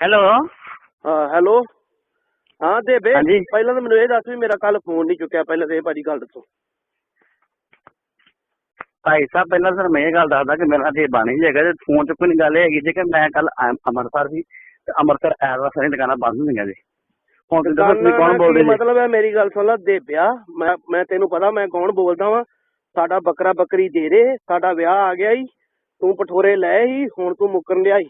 Hello. ਹਾਂ hello. ਹਾਂ ਦੇਬੇ ਹਾਂਜੀ। ਪਹਿਲਾਂ ਤਾਂ ਮੈਨੂੰ ਇਹ ਦੱਸ ਵੀ ਮੇਰਾ ਕੱਲ ਫੋਨ ਨਹੀਂ ਚੁੱਕਿਆ ਪਹਿਲਾਂ ਤੇ ਇਹ ਭਾਜੀ ਗੱਲ ਦੱਸੋ। ਭਾਈ ਸਾਹਿਬ ਪਹਿਲਾਂ ਸਰ ਮੈਂ ਇਹ ਗੱਲ ਦੱਸਦਾ ਕਿ ਮੇਰਾ ਤੇ ਬਾਣੀ ਜੀ ਹੈਗਾ ਤੇ ਫੋਨ ਚੁੱਕਣ ਦੀ ਗੱਲ ਇਹ ਹੈਗੀ ਜੇ ਕਿ ਮੈਂ ਕੱਲ ਅੰਮ੍ਰਿਤਸਰ ਸੀ ਤੇ ਅੰਮ੍ਰਿਤਸਰ ਐਤਵਾਰ ਸਾਰੀਆਂ ਦੁਕਾਨਾਂ ਬੰਦ ਹੁੰਦੀਆਂ ਜੀ। ਹੁਣ ਤੁਸੀਂ ਦੱਸੋ ਤੁਸੀਂ ਕੌਣ ਬੋਲਦੇ ਜੀ? ਮਤਲਬ ਹੈ? ਮੇਰੀ ਗੱਲ ਸੁਣ ਲੈ ਦੇਬਿਆ ਮੈਂ ਮੈਂ ਤੈਨੂੰ ਪਤਾ ਮੈਂ ਕੌਣ ਬੋਲਦਾ ਵਾਂ? ਸਾਡਾ ਬੱਕਰਾ ਬੱਕਰੀ ਦੇ ਦੇ ਸਾਡਾ ਵਿਆਹ ਆ ਗਿਆ ਈ ਤੂੰ ਪਠੋਰੇ ਲੈ ਹੀ ਹੁਣ ਤੂੰ ਮੁੱਕਰਨ ਲਿਆਈ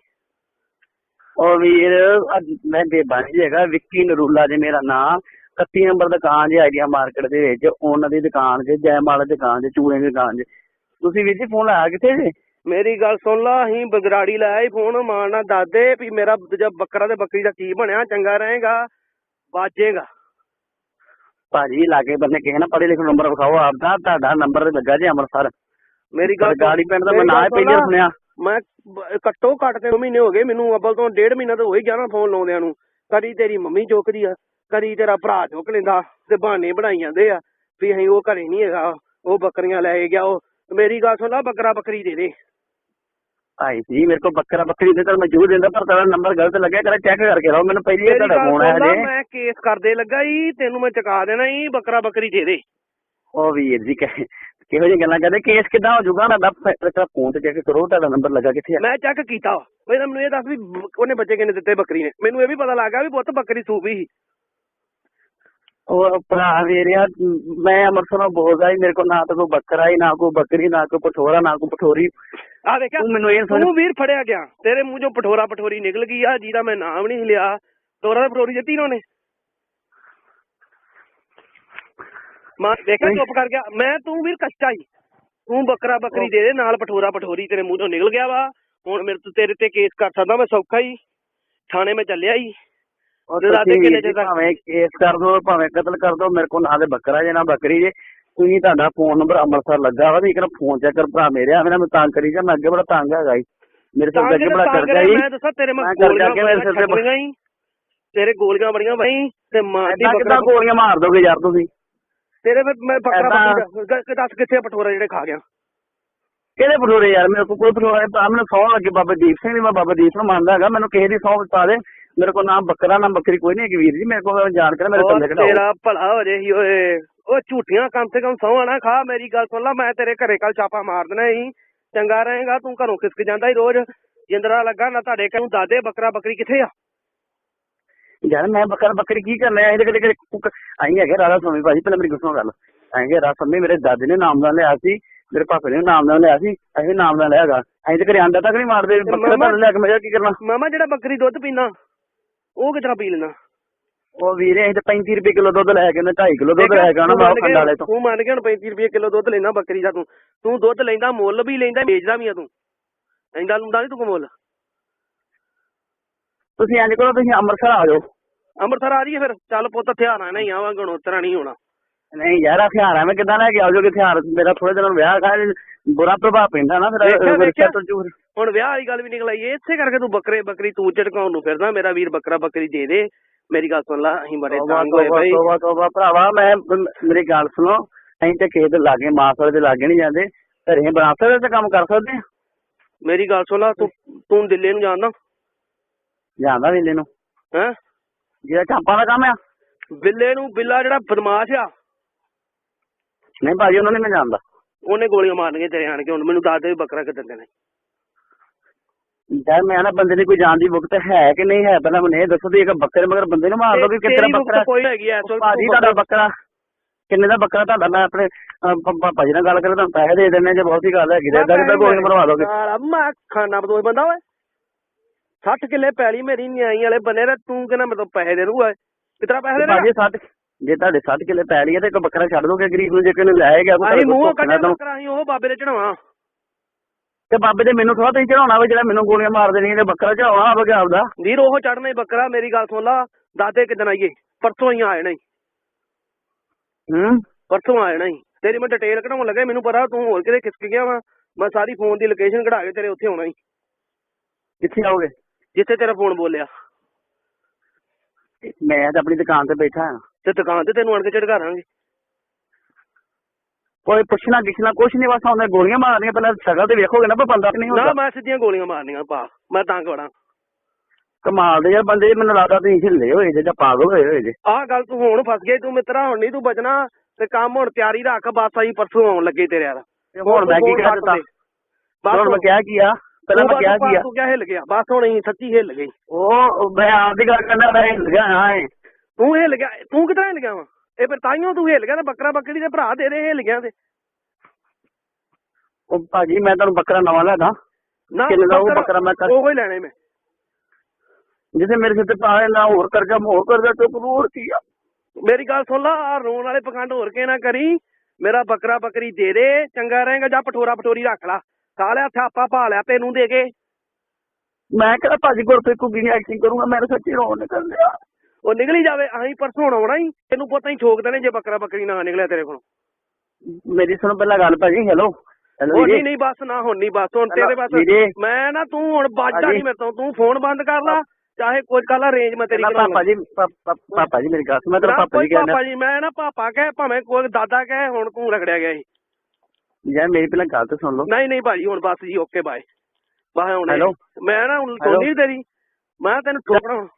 ਉਹ ਵੀਰ ਅੱਜ ਮੈਂ ਬਾਣੀ ਜੀ ਹੈਗਾ ਵਿੱਕੀ ਨਰੂਲਾ ਜੀ ਮੇਰਾ ਨਾਮ। 31 ਨੰਬਰ ਦੁਕਾਨ ਜੀ ਆਈਡੀਆ ਮਾਰਕੀਟ ਦੇ ਵਿੱਚ ਉਹਨਾਂ ਦੀ ਦੁਕਾਨ ਜੇ ਜੈਮਾਲ ਦੀ ਦੁਕਾਨ ਜੇ ਚੂੜੇ ਦੀ ਦੁਕਾਨ ਜੇ। ਤੁਸੀਂ ਵੀਰ ਜੀ ਫੋਨ ਲਾਇਆ ਕਿੱਥੇ ਜੀ? ਮੇਰੀ ਗੱਲ ਸੁਣ ਲਾ ਅਸੀਂ ਬਗਰਾੜੀ ਲਾਇਆ ਈ ਫੋਨ ਮਾਰਨਾ ਦਾਦੇ ਵੀ ਮੇਰਾ ਦੂਜਾ ਬੱਕਰਾ ਤੇ ਬੱਕਰੀ ਦਾ ਕੀ ਬਣਿਆ ਚੰਗਾ ਰਹੇਗਾ ਬਾਜੇਗਾ ਭਾਜੀ ਲਾਗੇ ਬੰਦੇ ਕਿਸੇ ਨਾ ਪੜ੍ਹੇ ਲਿਖੇ ਨੰਬਰ ਵਿਖਾਓ ਆਪਦਾ ਤੁਹਾਡਾ ਨੰਬਰ ਲੱਗਾ ਜੀ ਅੰਮ੍ਰਿਤਸਰ। ਮੇਰੀ ਗੱਲ ਗਾੜੀ ਪਿੰਡ ਦਾ ਮੈਂ ਨਾਂ ਹੀ ਪਹਿਲੀ। ਸੁਣਿਆ। ਮੈਂ ਘੱਟੋ ਘੱਟ ਤੇ ਮਹੀਨੇ ਹੋ ਗਏ ਮੈਨੂੰ ਅੱਬਲ ਤੋਂ ਡੇਢ ਮਹੀਨਾ ਤਾਂ ਹੋ ਹੀ ਗਿਆ ਨਾ ਫੋਨ ਲਾਉਂਦਿਆਂ ਨੂੰ। ਕਦੀ ਤੇਰੀ ਮੰਮੀ ਚੁੱਕਦੀ ਆ ਕਦੀ ਤੇਰਾ ਭਰਾ ਚੁੱਕ ਲੈਂਦਾ ਤੇ ਬਹਾਨੇ ਬਣਾਈ ਜਾਂਦੇ ਆ ਵੀ ਅਸੀਂ ਉਹ ਘਰੇ ਨਹੀਂ ਹੈਗਾ ਉਹ ਬੱਕਰੀਆਂ ਲੈ ਗਿਆ ਉਹ ਮੇਰੀ ਗੱਲ ਸੁਣ ਲਾ ਬੱਕਰਾ ਬੱਕਰੀ ਦੇ ਦੇ। ਭਾਈ ਜੀ ਮੇਰੇ ਕੋਲ ਬੱਕਰਾ ਬੱਕਰੀ ਦੇ ਤਾਂ ਮੈਂ ਜੂ ਦਿੰਦਾ ਪਰ ਤੁਹਾਡਾ ਨੰਬਰ ਗਲਤ ਲੱਗਿਆ ਕਰਾ ਚੈੱਕ ਕਰਕੇ ਲਾਓ ਮੈਨੂੰ ਪਹਿਲੀ ਵਾਰ ਤੁਹਾਡਾ ਫੋਨ ਆਇਆ ਜੀ। ਮੈਂ ਕੇਸ ਕਰਦੇ ਲੱਗਾ ਈ ਤੈਨੂੰ ਮੈਂ ਚੁਕਾ ਦੇਣਾ ਈ ਬੱਕਰਾ ਬੱਕਰੀ ਦੇ ਦੇ। ਉਹ ਵੀਰ ਜੀ ਕਹੇ ਕਿਹੋ ਜਿਹੀ ਗੱਲਾਂ ਕਰਦੇ? ਕੇਸ ਕਿਦਾਂ ਹੋ ਜਾਊਗਾ? ਤੁਹਾਡਾ ਤੁਹਾਡਾ ਫੋਨ ਤੇ ਚੈੱਕ ਕਰੋ ਤੁਹਾਡਾ ਨੰਬਰ ਲੱਗਾ ਕਿੱਥੇ ਆ? ਮੈਂ ਚੈੱਕ ਕੀਤਾ। ਪਹਿਲਾਂ ਮੈਨੂੰ ਇਹ ਦੱਸ ਵੀ ਉਹਨੇ ਬੱਚੇ ਕਿੰਨੇ ਦਿੱਤੇ ਬੱਕਰੀ ਨੇ। ਮੈਨੂੰ ਇਹ ਵੀ ਪਤਾ ਲੱਗਾ ਵੀ ਪੁੱਤ ਬੱਕਰੀ ਸੂਪੀ ਸੀ। ਉਹ ਭਰਾ ਵੀਰਿਆ ਮੈਂ ਅੰਮ੍ਰਿਤਸਰੋਂ ਬੋਲਦਾ ਜੀ ਮੇਰੇ ਕੋਲ ਨਾ ਤਾਂ ਕੋਈ ਬੱਕਰਾ ਹੀ ਨਾ ਕੋਈ ਬੱਕਰੀ ਨਾ ਕੋਈ ਪਠੋਰਾ ਨਾ ਕੋਈ ਪਠੋਰੀ ਆ ਦੇਖਿਆ ਤੂੰ ਮੈਨੂੰ ਇਹ ਸਮਝ ਤੂੰ ਵੀਰ ਫੜਿਆ ਗਿਆ। ਤੇਰੇ ਮੂੰਹ ਚੋਂ ਪਠੋਰਾ ਪਠੋਰੀ ਨਿਕਲ ਗਈ ਆ ਜਿਹਦਾ ਮੈਂ ਨਾਮ ਨਹੀਂ ਲਿਆ। ਤੋਰਾ ਪਠੋਰੀ ਦਿੱਤੀ ਇਹਨਾਂ ਨੇ ਮੈਂ ਦੇਖਿਆ। ਚੁੱਪ ਕਰ ਗਿਆ। ਮੈਂ ਤੂੰ ਵੀਰ ਕੱਚਾ ਹੀ ਤੂੰ ਬੱਕਰਾ ਬੱਕਰੀ ਦੇ ਦੇ ਨਾਲ ਪਠੋਰਾ ਪਠੋਰੀ ਤੇਰੇ ਮੂੰਹ ਚੋਂ ਨਿਕਲ ਗਿਆ ਵਾ। ਹੁਣ ਮੇਰੇ ਤੋਂ ਤੇਰੇ ਤੇ ਕੇਸ ਕਰ ਸਕਦਾ ਮੈਂ ਸੌਖਾ ਹੀ ਥਾਣੇ ਮੈਂ ਚੱਲਿਆ ਹੀ ਤੇ ਤੁਸੀਂ ਕਿੰਨੇ ਜੀ ਭਾਵੇਂ ਕੇਸ ਕਰ ਦੋ ਭਾਵੇਂ ਕਤਲ ਕਰ ਦੋ ਮੇਰੇ ਕੋਲ ਨਾ ਤੇ ਬੱਕਰਾ ਜੇ ਨਾ ਬੱਕਰੀ ਜੇ। ਤੁਸੀਂ ਤੁਹਾਡਾ ਫੋਨ ਨੰਬਰ ਅੰਮ੍ਰਿਤਸਰ ਲੱਗਾ ਵਾ ਤੇ ਇੱਕ ਫੋਨ ਚੈੱਕ ਕਰ ਭਰਾ ਮੇਰੇ ਆ ਮੇਰਾ ਮੈਂ ਤੰਗ ਕਰੀ ਜਾ ਮੈਂ ਅੱਗੇ ਬੜਾ ਤੰਗ ਹੈਗਾ ਜੀ ਮੇਰੇ ਤਾਂ ਤੇ ਅੱਗੇ ਬੜਾ ਤਾਂ ਕਰਦਾ ਜੀ ਮੈਂ ਦੱਸਾਂ ਤੇਰੇ ਮੈਂ ਗੋਲੀਆਂ ਮੇਰੇ ਸਿਰ ਤੇ ਬ- ਬੜੀਆਂ ਹੀ ਤੇਰੇ ਗੋਲੀਆਂ ਬੜੀਆਂ ਬਈ ਤੇ ਮਾਂ ਦੀ ਬੱਕਰਾ ਗੋਲੀਆਂ ਮਾਰ ਦੋਗੇ ਯਾਰ ਤੁਸੀਂ? ਤੇਰੇ ਮੈਂ ਬੱਕਰਾ ਏਦਾਂ- ਬੱਕਰੀ ਦਾ- ਗ- ਦੱਸ ਕਿੱਥੇ ਆ ਜਿਹੜੇ ਖਾ ਗਿਆ? ਕਿਹੜੇ ਭਟੂਰੇ ਯਾਰ? ਮੇਰੇ ਕੋਲ ਕੋਈ ਭਟੂਰਾ ਨਹੀਂ। ਮੈਨੂੰ ਸੌ ਲੱਗੇ ਬਾਬਾ ਦੀਪ ਸਿੰਘ ਦੀ ਮੈਂ ਬਾਬਾ ਦੀਪ ਨੂੰ ਮੰਨਦਾ ਹੈਗਾ। ਮੈਨੂੰ ਕਿਸੇ ਦੀ ਸੌ ਪਾ ਦੇ। ਮੇਰੇ ਕੋਲ ਨਾ ਬੱਕਰਾ ਨਾ ਬੱਕਰੀ ਕੋਈ ਨਹੀਂ ਹੈਗੀ ਵੀਰ ਜੀ। ਮੇਰੇ ਕੋਲ ਜਾਣ ਕੇ ਨਾ ਮੇਰੇ ਉਹ ਕਢਾਓ ਤੇਰਾ ਭਲਾ ਹੋ ਜੇ ਹੀ ਓਏ। ਉਹ ਝੂਠੀਆਂ ਕਮ ਸੇ ਕਮ ਸੌਂ ਨਾ ਖਾ। ਮੇਰੀ ਗੱਲ ਸੁਣ ਲੈ ਮੈਂ ਤੇਰੇ ਘਰੇ ਕੱਲ ਛਾਪਾ ਮਾਰ ਦੇਣਾ ਸੀ। ਚੰਗਾ ਰਹੇਗਾ ਤੂੰ ਘਰੋਂ ਖਿਸਕ ਜਾਂਦਾ ਹੀ ਰੋਜ਼। ਜਿੰਦਰਾ ਲੱਗਾ ਨਾ ਤੁਹਾਡੇ ਘਰੋਂ। ਦਾਦੇ ਬੱਕਰਾ ਬੱਕਰੀ ਕਿੱਥੇ ਆ? ਯਾਰ ਮੈਂ ਬੱਕਰਾ ਬੱਕਰੀ ਕੀ ਕਰਨਾ ਇਹਦੇ ਕਦੇ ਕਦੇ ਆਈ ਹੈਗੇ ਰਾਧਾ ਸਵਾਮੀ ਭਾਜੀ ਪਹਿਲਾਂ ਮੇਰੀ ਗੁੱਸੋਂ ਗੱਲ। ਆਏਗੇ ਰਾਧਾ ਸਵਾਮੀ ਮੇਰੇ ਦਾਦੇ ਨੇ ਨਾਮ ਦਾ ਲਿਆ ਸੀ ਮੇਰੇ ਪਾਪੇ ਨੇ ਨਾਮ ਦਾ ਲਿਆ ਸੀ ਅਸੀਂ ਨਾਮ ਦਾ ਲਿਆ ਹੈਗਾ। ਅਸੀਂ ਤੇ ਘਰੇ ਆਂਡਾ ਤੱਕ ਨਹੀਂ ਮਾਰਦੇ ਬੱਕਰਾ ਤਾਂ ਲੈ ਕੇ ਮੈਂ ਕੀ ਕਰਨਾ? ਮਾਮਾ ਜਿਹੜਾ ਬੱਕਰੀ ਦੁੱਧ ਪੀਂਦਾ ਉਹ ਕਿਤਨਾ ਪੀ ਲੈਣਾ ਉਹ ਵੀਰੇ ਅਸੀਂ ਤੇ 35 ਰੁਪਏ ਕਿਲੋ ਦੁੱਧ ਲੈ ਕੇ ਉਹਨੇ 2.5 ਕਿਲੋ ਦੁੱਧ ਲੈ ਕੇ ਆਉਣਾ ਬਾਹਰ ਖੰਡ ਵਾਲੇ ਤੋਂ। ਤੂੰ ਮੰਨ ਕੇ ਹੁਣ 35 ਰੁਪਏ ਕਿਲੋ ਦੁੱਧ ਲੈਣਾ ਬੱਕਰੀ ਦਾ ਤੂੰ। ਤੂੰ ਦੁੱਧ ਲੈਂਦਾ ਮੁੱਲ ਵੀ ਲੈਂਦਾ ਵੇਚਦਾ ਵੀ ਆ ਤੂੰ। ਲੈਂਦਾ ਲੁੰਦਾ ਨਹੀਂ ਤੂੰ ਮੁੱਲ। ਤੁਸੀਂ ਇੰਜ ਕਰੋ ਤੁਸੀਂ ਅੰਮ੍ਰਿਤਸਰ ਆ ਜਾਓ। ਅੰਮ੍ਰਿਤਸਰ ਆ ਜੀਏ ਫਿਰ। ਚੱਲ ਪੁੱਤ ਹਥਿਆਰਾਂ ਨਾਲ ਹੀ ਆਵਾਂਗੇ ਹੁਣ ਉਤਰਾ ਨਹੀਂ ਹੋਣਾ। ਨਹੀਂ ਯਾਰ ਹਥਿਆਰ ਐਵੇਂ ਕਿੱਦਾਂ ਲੈ ਕੇ ਆਜੋਗੇ ਹਥਿਆਰ? ਮੇਰਾ ਥੋੜੇ ਦਿਨਾਂ ਨੂੰ ਵਿਆਹ ਹੈਗਾ ਬੁਰਾ ਪ੍ਰਭਾਵ ਪੈਂਦਾ ਨਾ ਫਿਰ ਵੇਖਿਆ, ਹੁਣ ਵਿਆਹ ਵਾਲੀ ਗੱਲ ਵੀ ਨਿਕਲ ਆਈ ਇਸੇ ਕਰਕੇ ਤੂੰ ਬੱਕਰੇ ਬੱਕਰੀ ਤੂੰ ਝਟਕਾਉਣ ਨੂੰ ਫਿਰਦਾ ਮੇਰਾ ਵੀਰ ਬੱਕਰਾ ਬੱਕਰੀ ਦੇ ਦੇ। ਮੇਰੀ ਗੱਲ ਸੁਣ ਲੈ ਅਸੀਂ ਬੜੇ ਤੰਗ ਹੋਏ ਤੋਬਾ ਬਈ। ਤੋਬਾ ਤੋਬਾ ਭਰਾਵਾ ਮੈਂ ਮੇਰੀ ਗੱਲ ਸੁਣੋ ਅਸੀਂ ਤੇ ਖੇਤ ਲਾਗੇ ਮਾਸੜ ਦੇ ਲਾਗੇ ਨਹੀਂ ਜਾਂਦੇ। ਘਰੇ ਬਣਾ ਸਕਦੇ ਤੇ ਕੰਮ ਕਰ ਸਕਦੇ ਮੇਰੀ ਗੱਲ ਸੁਣ ਲੈ ਤੂੰ ਤੂੰ ਦਿੱਲੀ ਨੂੰ ਜਾਣਦਾ ਜਾਂਦਾ ਵੇਲੇ ਨੂੰ। ਹੈ? ਜਿਹੜਾ ਚਾਪਾਂ ਦਾ ਕੰਮ ਆ। ਬਿੱਲੇ ਨੂੰ ਬਿੱਲਾ ਜਿਹੜਾ ਬਦਮਾਸ਼ ਆ। ਨਹੀਂ ਭਾਜੀ ਉਹਨਾਂ ਨੇ ਮੈਂ ਜਾਣਦਾ। ਉਹਨੇ ਗੋਲੀਆਂ ਮਾਰਨੀਆਂ ਤੇਰੇ ਆਣ ਕੇ ਹੁਣ ਮੈਨੂੰ ਦੱਸ ਦੇ ਬੱਕਰਾ ਕਿੱਦਾਂ ਦੇਣਾ ਯਾਰ ਮੈਂ ਨਾ ਬੰਦੇ ਦੀ ਕੋਈ ਜਾਣ ਦੀ ਵਕਤ ਹੈ ਕਿ ਨਹੀਂ ਹੈ ਪਹਿਲਾਂ ਮੈਨੂੰ ਇਹ ਦੱਸੋ ਵੀ ਇੱਕ ਬੱਕਰੇ ਮਗਰ ਬੰਦੇ ਨੂੰ ਮਾਰ ਦੋ ਵੀ ਕਿਤਨਾ ਬੱਕਰਾ। ਮੁਕਤ ਕੋਈ ਹੈਗੀ ਐ ਭਾਜੀ ਤੁਹਾਡਾ ਬੱਕਰਾ। ਕਿੰਨੇ ਦਾ ਬੱਕਰਾ ਤੁਹਾਡਾ? ਮੈਂ ਆਪਣੇ ਭਾਜੀ ਨਾਲ ਗੱਲ ਕਰਾਂ ਤੁਹਾਨੂੰ ਪੈਸੇ ਦੇ ਦਿੰਨੇ ਜੇ ਬਹੁਤੀ ਗੱਲ ਹੈਗੀ ਤੇ ਏਦਾਂ ਕਿੱਦਾਂ ਗੋਲੀਆਂ ਮਰਵਾ ਦੋਗੇ। ਮੈਂ ਖਾਣਾ ਬਦੋਏ ਬੰਦਾ ਓਏ। 60 ਕਿੱਲੇ ਪੈਲੀ ਮੇਰੀ ਨਿਆਈ ਵਾਲੇ ਬੰਨੇ ਤੇ ਤੂੰ ਕਹਿੰਦਾ ਮੈਂ ਤਾਂ ਪੈਸੇ ਦੇ ਦੂੰਗਾ? ਕਿਤਨਾ ਪੈਸੇ ਦੇ ਭਾਜੀ 60 ਜੇ ਤੁਹਾਡੇ 60 ਕਿੱਲੇ ਪੈ ਲਈ ਹੈ ਤੇ ਇੱਕ ਬੱਕਰਾ ਛੱਡ ਦੋਗੇ ਗਰੀਬ ਨੂੰ ਜੇ ਕਿਨੇ ਲੈ ਗਿਆ ਕੋਈ ਅਸੀਂ ਮੂੰਹੋਂ ਕੱਢਿਆ ਬੱਕਰਾ ਅਸੀਂ ਉਹ ਬਾਬੇ ਦੇ ਚੜਾਵਾਂ ਤੇ ਬਾਬੇ ਦੇ ਮੈਨੂੰ ਥੋੜਾ ਤੁਸੀਂ ਚੜਾਉਣਾ ਵਾ ਜਿਹੜਾ ਮੈਨੂੰ ਗੋਲੀਆਂ ਮਾਰ ਦੇਣੀਆਂ ਤੇ ਬੱਕਰਾ ਚੜਾਉਣਾ ਹੋਵੇ ਆਪਦਾ ਵੀਰ ਉਹ ਚੜਨਾ ਹੀ ਬੱਕਰਾ ਮੇਰੀ ਗੱਲ ਸੁਣ ਲਾ। ਦਾਦੇ ਕਿਦਨ ਆਈਏ? ਪਰਸੋਂ ਹੀ ਆਏ ਨਹੀਂ ਹੂੰ। ਪਰਸੋਂ ਆਏ ਨਹੀਂ ਤੇਰੀ ਮੈਂ ਡਿਟੇਲ ਕਢਾਉਣ ਲੱਗਾ ਮੈਨੂੰ ਪਤਾ ਤੂੰ ਹੋਰ ਕਿਤੇ ਖਿਸਕ ਗਿਆ ਵਾ। ਮੈਂ ਸਾਰੀ ਫੋਨ ਦੀ ਲੋਕੇਸ਼ਨ ਕਢਾ ਕੇ ਤੇਰੇ ਉੱਥੇ ਆਉਣਾ ਹੀ। ਕਿੱਥੇ ਆਓਗੇ? ਜਿੱਥੇ ਤੇਰਾ ਫੋਨ ਬੋਲਿਆ। ਮੈਂ ਤਾਂ ਆਪਣੀ ਦੁਕਾਨ ਤੇ ਬੈਠਾ ਹਾਂ। ਤੇ ਦੁਕਾਨ ਤੇ ਤੈਨੂੰ ਆਣ ਕੇ ਝਟਕਾ ਦਾਂਗੇ। ਕੋਈ ਪੁੱਛਣਾ ਕਿਛਣਾ ਕੁਛ ਨਹੀਂ ਬਸ ਉਹਨੇ ਗੋਲੀਆਂ ਮਾਰਨੀਆਂ ਪਹਿਲਾਂ ਸ਼ਕਲ ਤੇ ਵੇਖੋਗੇ ਨਾ ਵੀ ਬੰਦਾ ਨਹੀਂ ਨਾ ਹੁੰਦਾ ਮੈਂ ਸਿੱਧੀਆਂ ਗੋਲੀਆਂ ਮਾਰਨੀਆਂ ਪਾ। ਮੈਂ ਤੰਗ ਬੜਾ। ਕਮਾਲ ਦੇ ਯਾਰ ਬੰਦੇ ਮੈਨੂੰ ਲੱਗਦਾ ਤੁਸੀਂ ਹਿੱਲੇ ਹੋਏ ਜੇ ਜਾਂ ਪਾਗਲ ਹੋਏ ਹੋਏ ਜੇ। ਆਹ ਗੱਲ ਤੂੰ ਹੁਣ ਫਸ ਗਈ ਤੂੰ ਮਿੱਤਰਾ ਹੁਣ ਨਹੀਂ ਤੂੰ ਬਚਣਾ। ਤੇ ਕੰਮ ਹੁਣ ਤਿਆਰੀ ਰੱਖ ਬਸ ਆਈ ਪਰਸੋਂ ਆਉਣ ਲੱਗੇ ਤੇਰੇ ਤੇ ਹੁਣ ਮੈਂ ਕੀ ਕਹਿ ਦਿੱਤਾ? ਹੁਣ ਮੈਂ ਕਿਹਾ ਕੀ ਆ? ਪਹਿਲਾਂ ਮੈਂ ਕਿਹਾ ਕੀ ਆ? ਤੂੰ ਕਿਆ ਹਿੱਲ ਗਿਆ? ਬਸ ਹੁਣ ਅਸੀਂ ਸੱਚੀ ਹਿੱਲ ਗਈ ਉਹ ਮੈਂ ਆਪ ਦੀ ਗੱਲ ਕਰਦਾ ਮੈਂ ਹਿੱਲ ਗਿਆ ਹਾਂ ਏ। ਤੂੰ ਹਿੱਲ ਗਿਆ? ਤੂੰ ਕਿੱਦਾਂ ਹਿੱਲ ਗਿਆ ਵਾ? ਇਹ ਫਿਰ ਤਾਈਓ ਤੂੰ ਹਿੱਲ ਗਿਆ ਤੇ ਬੱਕਰਾ ਬੱਕਰੀ ਦੇ ਭਰਾ ਦੇ ਹਿੱਲ ਗਿਆ ਤੇ। ਉਹ ਭਾਜੀ ਮੈਂ ਤੁਹਾਨੂੰ ਬੱਕਰਾ ਨਵਾਂ ਲੈਦਾ ਨਾ ਕਿੰਨੇ ਦਾ ਉਹ ਬੱਕਰਾ ਮੈਂ ਕਰ- ਉਹ ਹੀ ਲੈਣੇ ਮੈਂ। ਜਿੱਥੇ ਮੇਰੇ ਸਿਰ ਤੇ ਪਾਏ ਨਾ ਹੋਰ ਕਰਜ਼ਾ ਹੋਰ ਕਰਜ਼ਾ ਚੁੱਕ ਲੂ ਹੋਰ ਕੀ ਆ? ਮੇਰੀ ਗੱਲ ਸੁਣ ਲਾ ਆਹ ਰੋਣ ਵਾਲੇ ਪਖੰਡ ਹੋਰ ਕੇ ਨਾ ਕਰੀ। ਮੇਰਾ ਬੱਕਰਾ ਬੱਕਰੀ ਦੇ ਦੇ ਚੰਗਾ ਰਹੇਗਾ ਜਾਂ ਪਠੋਰਾ ਪਠੋਰੀ ਰੱਖ ਲਾ। ਸਾਲਿਆ ਥਾਪਾ ਪਾ ਲਿਆ ਤੈਨੂੰ ਦੇ ਕੇ। ਮੈਂ ਕਿਹਾ ਭਾਜੀ ਗੁਰਪ੍ਰੀਤ ਕੁੱਗੀ ਦੀ ਐਕਟਿੰਗ ਕਰੂੰਗਾ ਮੇਰੇ ਸੱਚੀ ਰੋਣ ਨਿਕਲ ਲਿਆ ਉਹ ਨਿਕਲੀ ਜਾਵੇ ਅਸੀਂ ਪਰਸੋਂ ਹੁਣ ਆਉਣਾ ਹੀ। ਤੈਨੂੰ ਪਤਾ ਹੀ ਠੋਕ ਦੇਣੇ ਜੇ ਬੱਕਰਾ ਬੱਕਰੀ ਨਾ ਨਿਕਲਿਆ ਤੇਰੇ ਕੋਲ। ਮੇਰੀ ਸੁਣੋ ਪਹਿਲਾਂ ਗੱਲ ਭਾਜੀ ਹੈਲੋ ਹੈਲੋ ਨਹੀਂ ਨਹੀਂ ਬਸ ਨਾ ਹੁਣ ਨਹੀਂ ਬਸ ਹੁਣ ਤੇਰੇ ਬਸ। ਮੈਂ ਨਾ ਤੂੰ ਹੁਣ ਬਾਜਾ। ਨਹੀਂ ਮੇਰੇ ਤੋਂ ਤੂੰ ਫੋਨ ਬੰਦ ਕਰ ਲਾ ਚਾਹੇ ਕੁਝ ਕਰ ਲਾ ਰੇਂਜ ਮੈਂ ਤੇਰੀ ਕਰਾ ਪਾਪਾ ਜੀ ਪਾਪਾ ਜੀ ਮੇਰੀ ਗੱਲ ਸੁਣ, ਮੈਂ ਤੇਰਾ ਨਾ ਪਾਪਾ ਜੀ ਕਹਿੰਦਾ ਪਾਪਾ ਜੀ ਮੈਂ ਨਾ ਪਾਪਾ ਕਹੇ ਭਾਵੇਂ ਕੋਈ ਦਾਦਾ ਕਹੇ ਹੁਣ ਤੂੰ ਰਗੜਿਆ ਗਿਆ ਸੀ। ਯਾਰ ਮੇਰੀ ਪਹਿਲਾਂ ਗੱਲ ਤਾਂ ਸੁਣ ਲਓ ਨਹੀਂ ਨਹੀਂ ਭਾਜੀ ਹੁਣ ਬਸ ਜੀ ਓਕੇ ਬਾਏ ਬਾਏ ਹੁਣ Hello? ਮੈਂ ਨਾ ਹੁਣ ਸੁਣਨੀ ਤੇਰੀ ਮੈਂ ਤੈਨੂੰ ਠੋਕਣਾ ਹੁਣ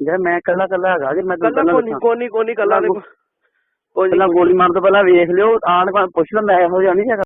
ਯਾਰ ਮੈਂ ਕੱਲਾ ਕੱਲਾ ਹੈਗਾ ਜੇ ਮੈਂ ਤੈਨੂੰ ਕੱਲਾ ਦੱਸਾਂ। ਕੋਨੀ ਕੋਨੀ ਕੱਲਾ ਦੇ ਕੋਈ ਕੋਈ। ਗੋਲੀ ਮਾਰਨ ਤੋਂ ਪਹਿਲਾਂ ਵੇਖ ਲਿਓ ਆਣ ਪੁੱਛ ਮੈਂ ਇਹੋ ਜਿਹਾ ਨਹੀਂ ਹੈਗਾ